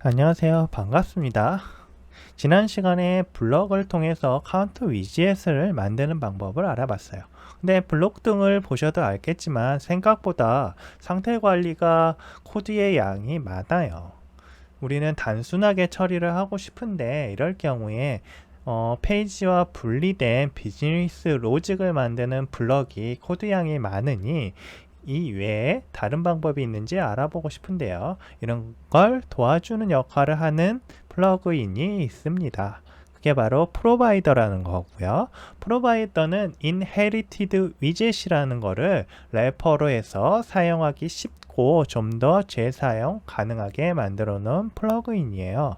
안녕하세요. 반갑습니다. 지난 시간에 블럭을 통해서 카운트 위젯을 만드는 방법을 알아봤어요. 근데 블록 등을 보셔도 알겠지만 생각보다 상태 관리가 코드의 양이 많아요. 우리는 단순하게 처리를 하고 싶은데 이럴 경우에 어, 페이지와 분리된 비즈니스 로직을 만드는 블럭이 코드 양이 많으니 이 외에 다른 방법이 있는지 알아보고 싶은데요. 이런 걸 도와주는 역할을 하는 플러그인이 있습니다. 그게 바로 프로바이더라는 거고요. 프로바이더는 inherited widget이라는 거를 래퍼로 해서 사용하기 쉽고 좀 더 재사용 가능하게 만들어 놓은 플러그인이에요.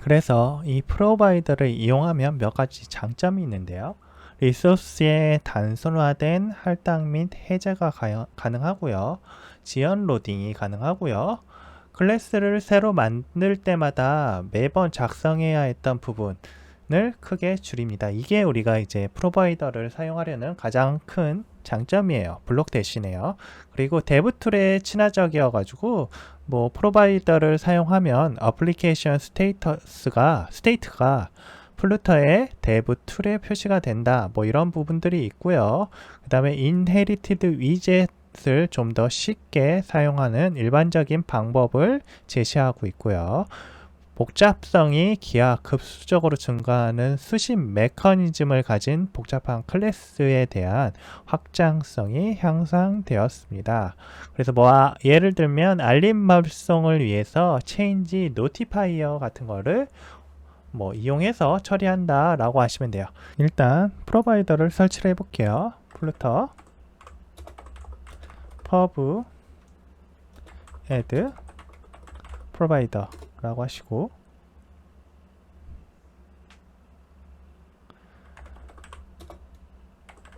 그래서 이 프로바이더를 이용하면 몇 가지 장점이 있는데요. 리소스의 단순화된 할당 및 해제가 가- 가능하고요. 지연 로딩이 가능하고요. 클래스를 새로 만들 때마다 매번 작성해야 했던 부분을 크게 줄입니다. 이게 우리가 이제 프로바이더를 사용하려는 가장 큰 장점이에요. 블록 대신에요. 그리고 데브 툴에 친화적이어 가지고 뭐 프로바이더를 사용하면 어플리케이션 스테이터스가 스테이트가 플루터의 데브 툴에 표시가 된다. 뭐 이런 부분들이 있고요. 그 다음에 inherited widget을 좀 더 쉽게 사용하는 일반적인 방법을 제시하고 있고요. 복잡성이 기하 급수적으로 증가하는 수신 메커니즘을 가진 복잡한 클래스에 대한 확장성이 향상되었습니다. 그래서 뭐 아, 예를 들면 알림 발송을 위해서 체인지 노티파이어 같은 거를 뭐 이용해서 처리한다 라고 하시면 돼요. 일단 프로바이더를 설치를 해 볼게요. 플루터 퍼브 add 프로바이더 라고 하시고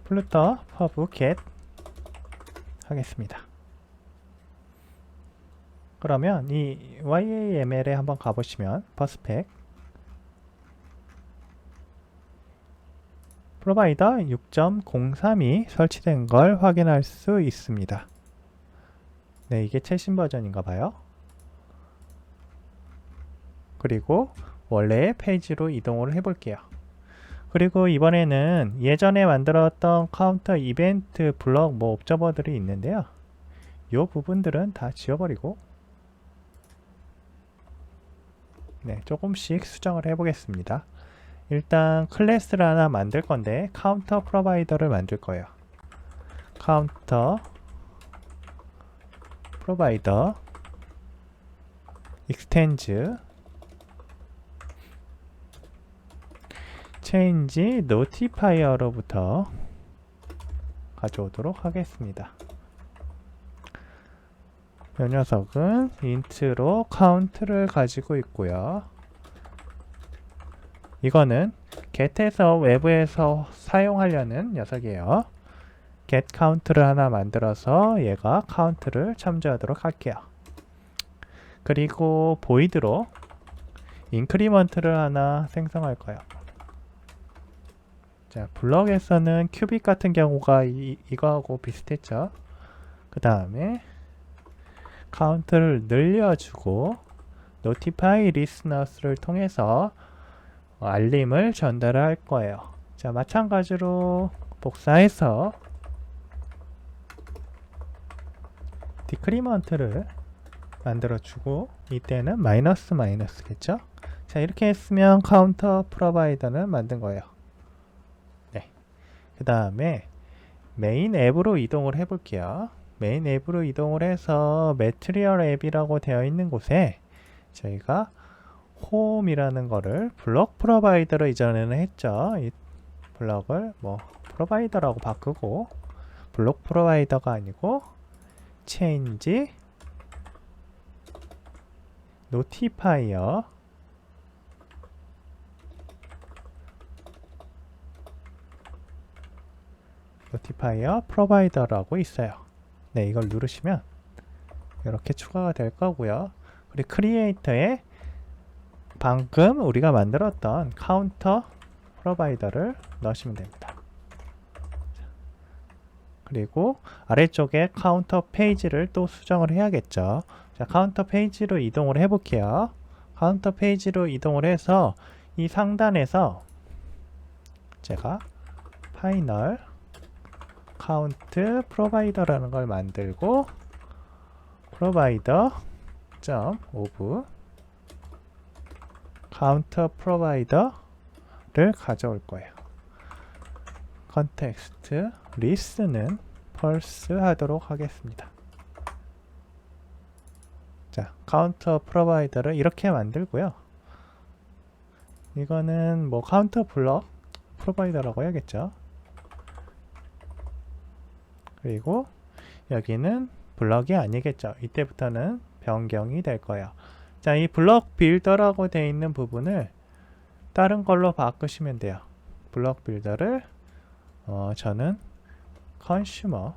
플루터 퍼브 get 하겠습니다. 그러면 이 YAML에 한번 가보시면 퍼스펙 프로바이더 6.03이 설치된 걸 확인할 수 있습니다. 네, 이게 최신 버전인가 봐요. 그리고 원래의 페이지로 이동을 해볼게요. 그리고 이번에는 예전에 만들었던 카운터 이벤트 블럭 뭐 옵저버들이 있는데요. 이 부분들은 다 지워버리고 네, 조금씩 수정을 해보겠습니다. 일단 클래스를 하나 만들 건데 카운터 프로바이더를 만들 거예요. 카운터 프로바이더 익스텐즈 체인지 노티파이어로부터 가져오도록 하겠습니다. 이 녀석은 인트로 카운트를 가지고 있고요. 이거는 get에서 외부에서 사용하려는 녀석이에요. get 카운트를 하나 만들어서 얘가 카운트를 참조하도록 할게요. 그리고 void로 인크리먼트를 하나 생성할 거예요. 자, 블럭에서는 큐빅 같은 경우가 이, 이거하고 비슷했죠. 그 다음에 카운트를 늘려주고 notify listeners를 통해서 어, 알림을 전달할 거예요. 자, 마찬가지로 복사해서 디크리먼트를 만들어주고 이때는 마이너스 마이너스겠죠? 자, 이렇게 했으면 카운터 프로바이더는 만든 거예요. 네. 그 다음에 메인 앱으로 이동을 해볼게요. 메인 앱으로 이동을 해서 매트리얼 앱이라고 되어 있는 곳에 저희가 홈이라는 거를 블록 프로바이더로 이전에는 했죠. 이 블록을 뭐 프로바이더라고 바꾸고 블록 프로바이더가 아니고 체인지 노티파이어 노티파이어 프로바이더라고 있어요. 네, 이걸 누르시면 이렇게 추가가 될 거고요. 그리고 크리에이터에 방금 우리가 만들었던 카운터 프로바이더를 넣으시면 됩니다. 그리고 아래쪽에 카운터 페이지를 또 수정을 해야겠죠. 자, 카운터 페이지로 이동을 해 볼게요. 카운터 페이지로 이동을 해서 이 상단에서 제가 파이널 카운트 프로바이더라는 걸 만들고 프로바이더 점 오브 카운터 프로바이더를 가져올 거예요. 컨텍스트 리스는 펄스 하도록 하겠습니다. 자, 카운터 프로바이더를 이렇게 만들고요. 이거는 뭐 카운터 블럭 프로바이더라고 해야겠죠. 그리고 여기는 블럭이 아니겠죠. 이때부터는 변경이 될 거예요. 자, 이 블럭 빌더라고 되어 있는 부분을 다른 걸로 바꾸시면 돼요. 블럭 빌더를 어, 저는 컨슈머로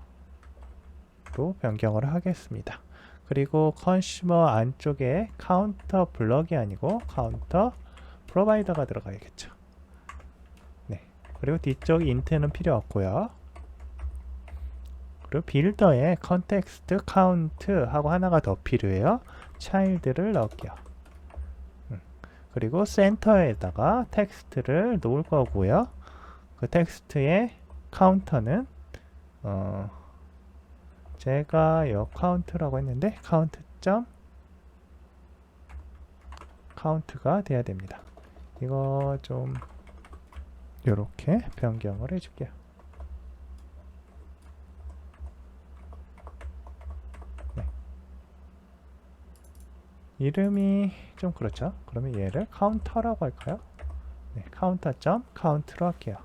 변경을 하겠습니다. 그리고 컨슈머 안쪽에 카운터 블럭이 아니고 카운터 프로바이더가 들어가야겠죠. 네. 그리고 뒤쪽 인트는 필요 없고요. 그리고 빌더에 컨텍스트 카운트 하고 하나가 더 필요해요. 차일드를 넣을게요. 음. 그리고 센터에다가 텍스트를 놓을 거고요. 그 텍스트의 카운터는 어 제가 요 카운트라고 했는데 카운트 점 카운트가 돼야 됩니다. 이거 좀 이렇게 변경을 해줄게요. 이름이 좀 그렇죠. 그러면 얘를 카운터라고 할까요? 네, 카운터 점 카운트로 할게요.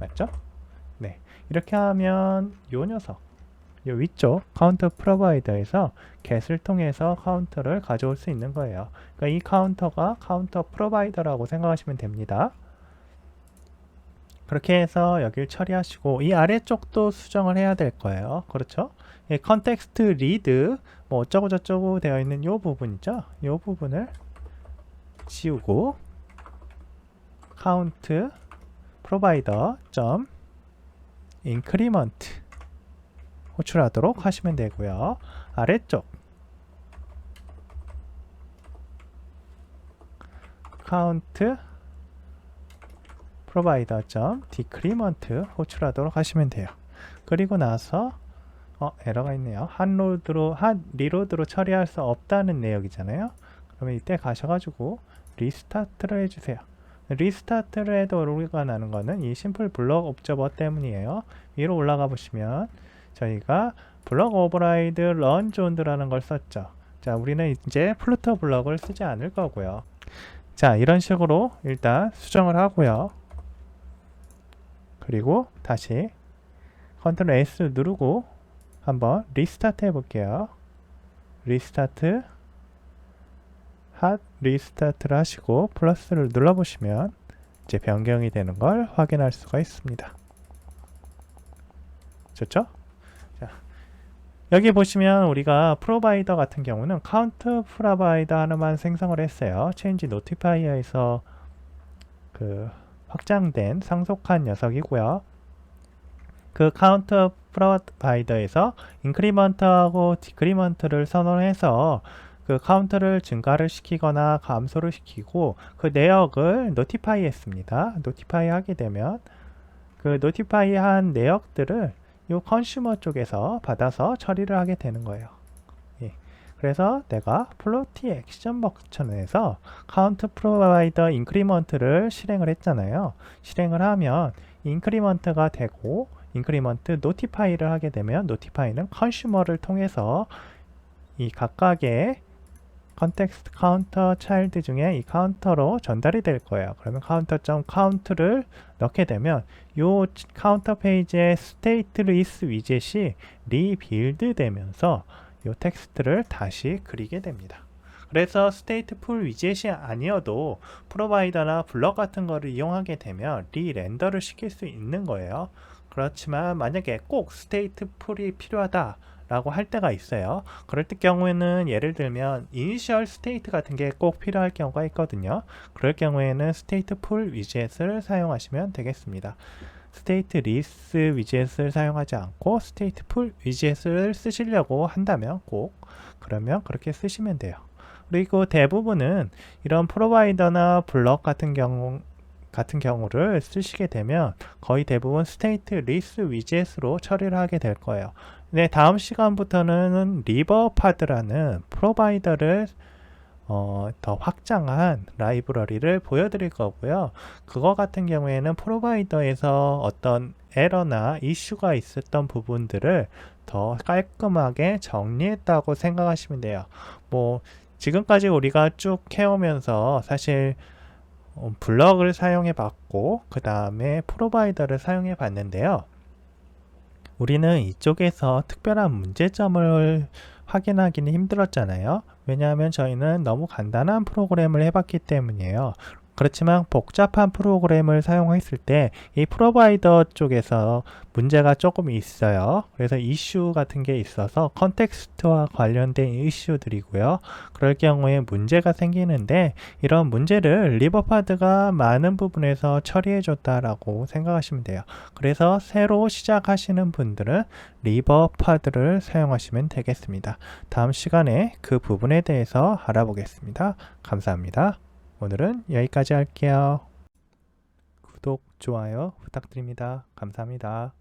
맞죠? 네, 이렇게 하면 요 녀석, 요 위쪽 카운터 프로바이더에서 get을 통해서 카운터를 가져올 수 있는 거예요. 그러니까 이 카운터가 카운터 프로바이더라고 생각하시면 됩니다. 그렇게 해서 여기를 처리하시고 이 아래쪽도 수정을 해야 될 거예요. 그렇죠? 이 컨텍스트 리드 뭐 어쩌고 저쩌고 되어 있는 요 부분 있죠? 요 부분을 지우고 카운트 프로바이더 점 인크리먼트 호출하도록 하시면 되고요. 아래쪽 카운트 디크리먼트 호출하도록 하시면 돼요. 그리고 나서 어 에러가 있네요. 한 로드로 한 리로드로 처리할 수 없다는 내역이잖아요. 그러면 이때 가셔가지고 리스타트를 해주세요. 리스타트를 해도 오류가 나는 거는 이 심플 블럭 옵저버 때문이에요. 위로 올라가 보시면 저희가 블럭 오버라이드 런 존드라는 걸 썼죠. 자, 우리는 이제 플루터 블럭을 쓰지 않을 거고요. 자, 이런 식으로 일단 수정을 하고요. 그리고 다시 컨트롤 S 누르고 한번 리스타트 해볼게요. 리스타트 핫 리스타트를 하시고 플러스를 눌러보시면 이제 변경이 되는 걸 확인할 수가 있습니다. 좋죠? 자, 여기 보시면 우리가 프로바이더 같은 경우는 카운트 프로바이더 하나만 생성을 했어요. 체인지 노티파이어에서 그 확장된 상속한 녀석이고요. 그 카운트 프로바이더에서 인크리먼트하고 디크리먼트를 선언해서 그 카운트를 증가를 시키거나 감소를 시키고 그 내역을 노티파이 했습니다. 노티파이 하게 되면 그 노티파이 한 내역들을 요 컨슈머 쪽에서 받아서 처리를 하게 되는 거예요. 예. 그래서 내가 플로티 액션 버전에서 카운트 프로바이더 인크리먼트를 실행을 했잖아요. 실행을 하면 인크리먼트가 되고 인크리먼트 노티파이를 하게 되면 노티파이는 컨슈머를 통해서 이 각각의 컨텍스트 카운터 차일드 중에 이 카운터로 전달이 될 거예요. 그러면 카운터.count를 넣게 되면 이 카운터 페이지의 스테이트 리스 위젯이 리빌드 되면서 이 텍스트를 다시 그리게 됩니다. 그래서 스테이트 풀 위젯이 아니어도 프로바이더나 블럭 같은 거를 이용하게 되면 리렌더를 시킬 수 있는 거예요. 그렇지만 만약에 꼭 스테이트 풀이 필요하다 라고 할 때가 있어요. 그럴 때 경우에는 예를 들면 이니셜 스테이트 같은 게 꼭 필요할 경우가 있거든요. 그럴 경우에는 스테이트 풀 위젯을 사용하시면 되겠습니다. 스테이트 리스 위젯을 사용하지 않고 스테이트 풀 위젯을 쓰시려고 한다면 꼭 그러면 그렇게 쓰시면 돼요. 그리고 대부분은 이런 프로바이더나 블럭 같은 경우 같은 경우를 쓰시게 되면 거의 대부분 스테이트 리스 위젯으로 처리를 하게 될 거예요. 네, 다음 시간부터는 리버파드라는 프로바이더를 어, 더 확장한 라이브러리를 보여드릴 거고요. 그거 같은 경우에는 프로바이더에서 어떤 에러나 이슈가 있었던 부분들을 더 깔끔하게 정리했다고 생각하시면 돼요. 뭐 지금까지 우리가 쭉 해오면서 사실 어, 블럭을 사용해 봤고 그 다음에 프로바이더를 사용해 봤는데요. 우리는 이쪽에서 특별한 문제점을 확인하기는 힘들었잖아요. 왜냐하면 저희는 너무 간단한 프로그램을 해봤기 때문이에요. 그렇지만 복잡한 프로그램을 사용했을 때 이 프로바이더 쪽에서 문제가 조금 있어요. 그래서 이슈 같은 게 있어서 컨텍스트와 관련된 이슈들이고요. 그럴 경우에 문제가 생기는데 이런 문제를 리버파드가 많은 부분에서 처리해 줬다라고 생각하시면 돼요. 그래서 새로 시작하시는 분들은 리버파드를 사용하시면 되겠습니다. 다음 시간에 그 부분에 대해서 알아보겠습니다. 감사합니다. 오늘은 여기까지 할게요. 구독, 좋아요 부탁드립니다. 감사합니다.